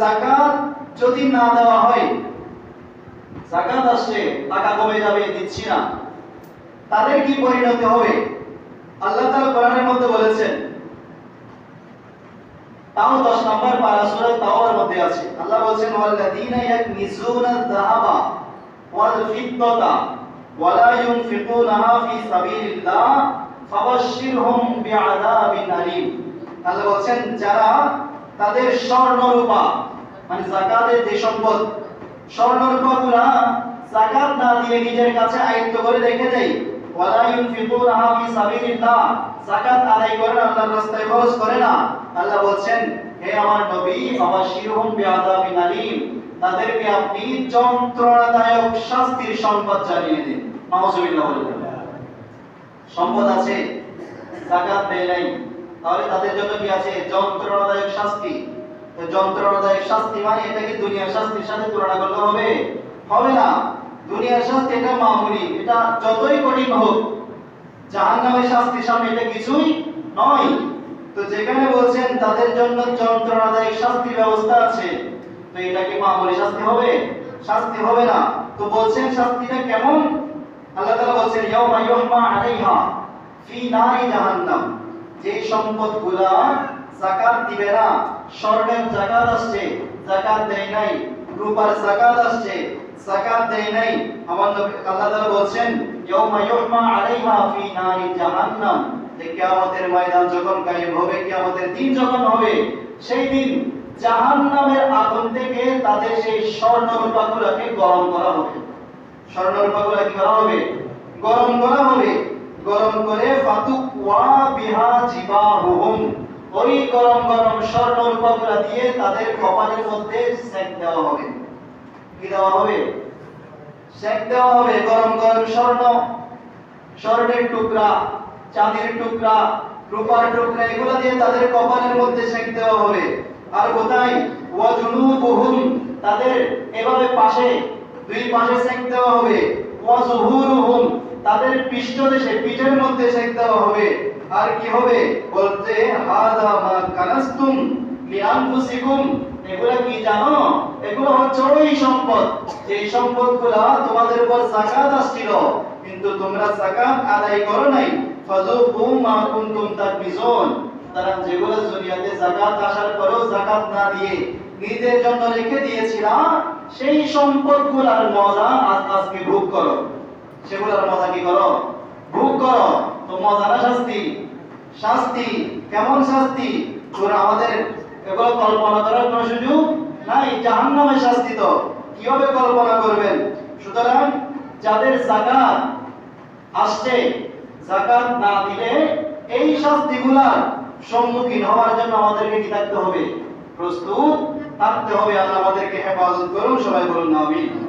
জাকাত যদি না দেওয়া হয় জাকাত আসছে টাকা কমে যাবে, দিচ্ছি না। তাদের কি পরিণতি হবে? আল্লাহ তাআলা কোরআনের মধ্যে বলেছেন, তাও 10 নম্বর পারা সূরা মধ্যে আছে। আল্লাহ বলেছেন, ওয়াল্লাযীনা ইয়াকনিজুনা আয-যাহাবা ওয়াল ফিদ্দাতা ওয়ালা ইউনফিকুনাহা ফি সাবিলিল্লাহ ফাবাশশিরহুম বিআযাবিন আলীম। আল্লাহ বলেছেন, যারা তাদের স্বর্ণ রূপা মানে যাকাতের যে সম্পদ স্বর্ণ রূপাগুলা যাকাত না দিয়ে নিজের কাছে আয়ত্ত করে রেখে দেয়। ওয়ালা ফি সাবিলিল্লাহ আদায় করে আল্লাহর রাস্তায় খরচ করে না। আল্লাহ বলছেন, হে আমার নবী, আবাশিরহুম বিআযাবিন আলীম, তাদেরকে আপনি যন্ত্রণাদায়ক শাস্তির সংবাদ জানিয়ে দিন। নাউজুবিল্লাহ সম্পদ আছে দেয় নাই। তাহলে তাদের জন্য কি আছে? যন্ত্রণাদায়ক শাস্তি। যন্ত্রণাদায়ক শাস্তি মানে এটা কি দুনিয়ার শাস্তির সাথে তুলনা করলে হবে? হবে না। দুনিয়ার শাস্তি এটা মামুলি। এটা যতই কঠিন হোক, জাহান্নামের শাস্তির সামনে এটা কিছুই নয়। তো যেখানে বলছেন তাদের জন্য যন্ত্রণাদায়ক শাস্তির ব্যবস্থা আছে, তো এটা কি মামুলি শাস্তি হবে? শাস্তি হবে না। তো বলছেন শাস্তিটা কেমন? আল্লাহ তাআলা বলছেন, ইয়াউমা ইউহমা আলাইহা ফি নারি জাহান্নাম। যে সম্পদগুলা যাকাত দিবে না, স্বর্ণের যাকাত আসছে যাকাত দেয় নাই, রূপার যাকাত আসছে যাকাত দেয় নাই। আমার আল্লাহ তাআলা বলছেন, ইয়াউমা ইউহমা আলাইহা ফি নারি জাহান্নাম। যে কিয়ামতের ময়দান যখন কায়েম হবে, কিয়ামতের দিন যখন হবে, সেই দিন জাহান্নামের আগুন থেকে তাদের সেই স্বর্ণ রূপাগুলোকে গরম করা হবে। স্বর্ণ রূপাগুলো কি করা হবে? গরম করা গরম করে ফাতুকওয়া বিহা জিবাহুহুম। ওই গরম গরম স্বর্ণ রূপাগুলো দিয়ে তাদের কপালের মধ্যে সেক দেওয়া হবে। কি দেওয়া হবে? সেক দেওয়া হবে গরম গরম স্বর্ণ। স্বর্ণের টুকরা, চাঁদের টুকরা, রূপার টুকরা, এগুলো দিয়ে তাদের কপালের মধ্যে সেক দেওয়া হবে। আর কোথায়? ওয়াজুনুবুহুম তাদের এভাবে পাশে, দুই পাশে সেক দেওয়া হবে। তাদের পৃষ্ঠদেশে, পিঠের মধ্যে সেক দেওয়া হবে। আর কি হবে? বলতে, হাদা মা কানাস্তুম লিআনফুসিকুম। এগুলা কি জানো? এগুলো হচ্ছে ওই সম্পদ। যে সম্পদগুলা তোমাদের উপর যাকাত আসছিল, কিন্তু তোমরা যাকাত আদায় করো নাই। ফাযুকু মা কুনতুম তাকবিজুন তারা যেগুলো দুনিয়াতে যাকাত আসার পরেও যাকাত না দিয়ে নিজের জন্য রেখে দিয়েছিল সেই সম্পদগুলার মজা আজ আজকে ভোগ করো। সেগুলোর মজা কি করো? ভোগ করো। তো মজা না শাস্তি। শাস্তি, কেমন শাস্তি? আমাদের এগুলো কল্পনা করার কোনো সুযোগ নাই জাহান্নামের শাস্তি তো। কীভাবে কল্পনা করবেন? সুতরাং যাদের যাকাত আসছে, যাকাত না দিলে এই শাস্তিগুলার সম্মুখীন হওয়ার জন্য আমাদেরকে কি থাকতে হবে? প্রস্তুত থাকতে হবে আল্লাহ আমাদেরকে হেফাজত করুন সবাই বলুন আমিন।